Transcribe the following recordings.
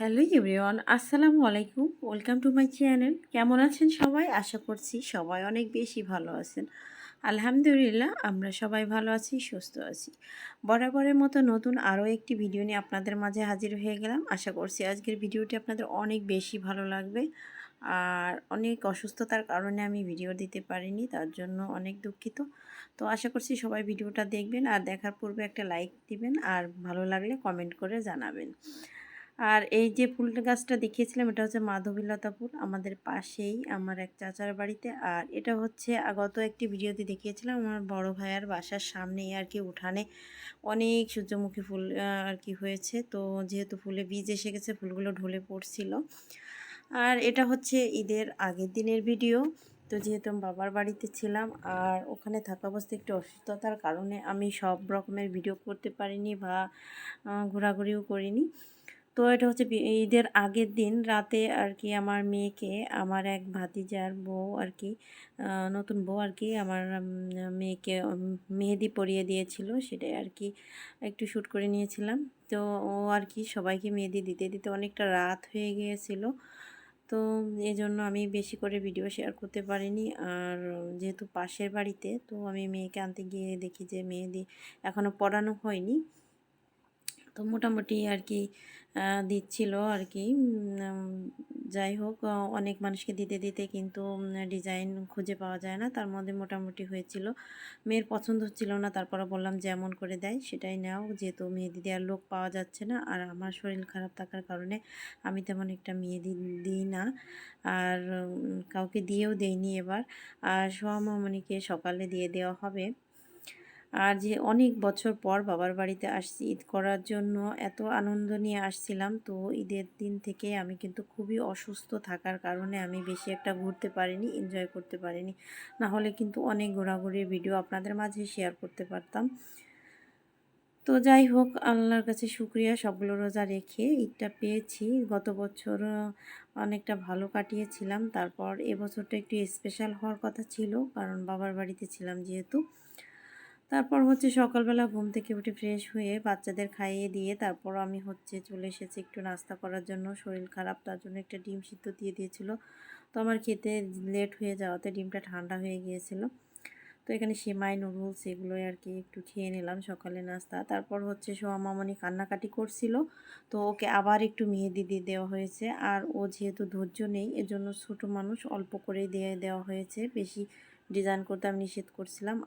Hello everyone, আসসালামু আলাইকুম। Welcome to my channel. কেমন আছেন সবাই? আশা করছি সবাই অনেক বেশি ভালো আছেন। আলহামদুলিল্লাহ, আমরা সবাই ভালো আছি, সুস্থ আছি। বরাবরের মতো নতুন আরও একটি ভিডিও নিয়ে আপনাদের মাঝে হাজির হয়ে গেলাম। আশা করছি আজকের ভিডিওটি আপনাদের অনেক বেশি ভালো লাগবে। আর অনেক অসুস্থতার কারণে আমি ভিডিও দিতে পারিনি, তার জন্য অনেক দুঃখিত। তো আশা করছি সবাই ভিডিওটা দেখবেন আর দেখার পূর্বে একটা লাইক দিবেন আর ভালো লাগলে কমেন্ট করে জানাবেন। আর এই যে ফুল গাছটা দেখিয়েছিলাম, এটা হচ্ছে মাধবীলতা ফুল। আমাদের পাশেই আমার এক চাচার বাড়িতে। আর এটা হচ্ছে গত একটি ভিডিওতে দেখিয়েছিলাম, আমার বড় ভাইয়ার বাসার সামনেই আর কি উঠানে অনেক সূর্যমুখী ফুল আর কি হয়েছে। তো যেহেতু ফুলে বীজ এসে গেছে, ফুলগুলো ঢলে পড়ছিল। আর এটা হচ্ছে ঈদের আগের দিনের ভিডিও তো যেহেতু আমি বাবার বাড়িতে ছিলাম, আর ওখানে থাকা অবস্থায় একটু অসুস্থতার কারণে আমি সব রকমের ভিডিও করতে পারিনি বা ঘোরাঘুরিও করিনি। তো এটা হচ্ছে ঈদের আগের দিন রাতে আর কি আমার মেয়েকে, আমার এক ভাতিজার বউ আর কি নতুন বউ আর কি আমার মেয়েকে মেহেদি পরিয়ে দিয়েছিল, সেটাই আর কি একটু শ্যুট করে নিয়েছিলাম। তো ও আর কি সবাইকে মেহেদি দিতে দিতে অনেকটা রাত হয়ে গিয়েছিল। তো এই জন্য আমি বেশি করে ভিডিও শেয়ার করতে পারিনি। আর যেহেতু পাশের বাড়িতে, তো আমি মেয়েকে আনতে গিয়ে দেখি যে মেহেদি এখনও পড়ানো হয়নি। তো মোটামুটি আর কি দিচ্ছিল আর কি যাই হোক অনেক মানুষকে দিতে দিতে কিন্তু ডিজাইন খুঁজে পাওয়া যায় না। তার মধ্যে মোটামুটি হয়েছিল। মেয়ের পছন্দ হচ্ছিল না তারপরে বললাম যেমন করে দেয়, সেটাই নাও। যেহেতু মেহেদি দেওয়ার লোক পাওয়া যাচ্ছে না, আর আমার শরীর খারাপ থাকার কারণে আমি তেমন একটা মেহেদি দিই না। আর কাউকে দিয়েও দেইনি এবার। আর সোহামামণিকে সকালে দিয়ে দেওয়া হবে। আর যে অনেক বছর পর বাবার বাড়িতে আসছি, ঈদ করার জন্য এত আনন্দ নিয়ে আসছিলাম। তো ঈদের দিন থেকে আমি কিন্তু খুবই অসুস্থ থাকার কারণে আমি বেশি একটা ঘুরতে পারিনি এনজয় করতে পারিনি। না হলে কিন্তু অনেক ঘোরাঘুরির ভিডিও আপনাদের মাঝে শেয়ার করতে পারতাম। তো যাই হোক, আল্লাহর কাছে শুক্রিয়া, সবগুলো রোজা রেখে ঈদটা পেয়েছি। গত বছর অনেকটা ভালো কাটিয়েছিলাম। তারপর এবছরটা একটু স্পেশাল হওয়ার কথা ছিল, কারণ বাবার বাড়িতে ছিলাম যেহেতু। তারপর হচ্ছে সকালবেলা ঘুম থেকে উঠে ফ্রেশ হয়ে বাচ্চাদের খাইয়ে দিয়ে তারপর আমি হচ্ছে চলে এসেছি একটু নাস্তা করার জন্য। শরীর খারাপ, তার জন্য একটা ডিম সিদ্ধ দিয়ে দিয়েছিল। তো আমার খেতে লেট হয়ে যাওয়াতে ডিমটা ঠান্ডা হয়ে গিয়েছিল। তো এখানে সেমাই, নুডলস এগুলোই আর কি একটু খেয়ে নিলাম সকালে নাস্তা। তারপর হচ্ছে সোয়া মামনি কান্নাকাটি করছিল। তো ওকে আবার একটু মেহেদি দিয়ে দেওয়া হয়েছে। আর ও যেহেতু ধৈর্য নেই, এজন্য ছোটো মানুষ অল্প করেই দিয়ে দেওয়া হয়েছে। বেশি ডিজাইন করতে আমি নিষেধ করছিলাম।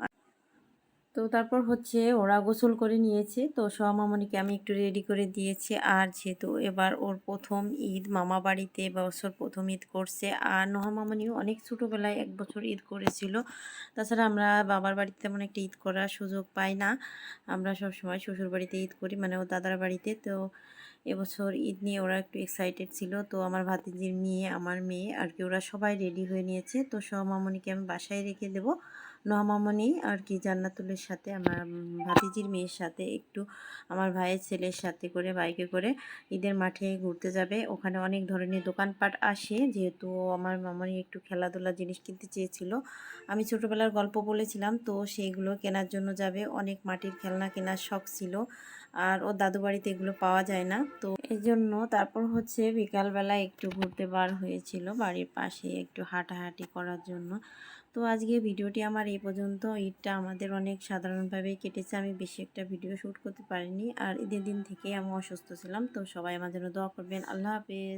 তো তারপর হচ্ছে ওরা গোসল করে নিয়েছে। তো সোহামামনিকে আমি একটু রেডি করে দিয়েছি। আর যেহেতু এবার ওর প্রথম ঈদ, মামা বাড়িতে বছর প্রথম ঈদ করছে। আর নোহামামনিও অনেক ছোটোবেলায় এক বছর ঈদ করেছিল। তাছাড়া আমরা বাবার বাড়িতে তেমন একটা ঈদ করার সুযোগ পাই না। আমরা সব সময় শ্বশুর বাড়িতে ঈদ করি মানে ও দাদার বাড়িতে। তো এবছর ঈদ নিয়ে ওরা একটু এক্সাইটেড ছিল। তো আমার ভাতিজির মেয়ে আমার মেয়ে আর কি, ওরা সবাই রেডি হয়ে নিয়েছে। তো সহমামনিকে আমি বাসায় রেখে দেবো। নহমামনি আর কি জান্নাতুলের সাথে, আমার ভাতিজির মেয়ের সাথে, একটু আমার ভাইয়ের ছেলের সাথে করে, বাইকে করে ঈদের মাঠে ঘুরতে যাবে। ওখানে অনেক ধরনের দোকানপাট আসে, যেহেতু আমার মামনি একটু খেলাধুলা জিনিস কিনতে চেয়েছিল। আমি ছোটোবেলার গল্প বলেছিলাম, তো সেইগুলো কেনার জন্য যাবে। অনেক মাটির খেলনা কেনার শখ ছিল, আর ও দাদু বাড়িতে এগুলো পাওয়া যায় না। তো এই জন্য তারপর হচ্ছে বিকালবেলা একটু ঘুরতে বার হয়েছিল বাড়ির পাশে একটু হাঁটাহাঁটি করার জন্য। তো আজকে ভিডিওটি আমার এই পর্যন্ত। ঈদটা আমাদের অনেক সাধারণভাবে কেটেছে। আমি বেশি একটা ভিডিও শ্যুট করতে পারিনি। আর ঈদের দিন থেকে আমি অসুস্থ ছিলাম। তো সবাই আমার জন্য দোয়া করবেন। আল্লাহ হাফেজ।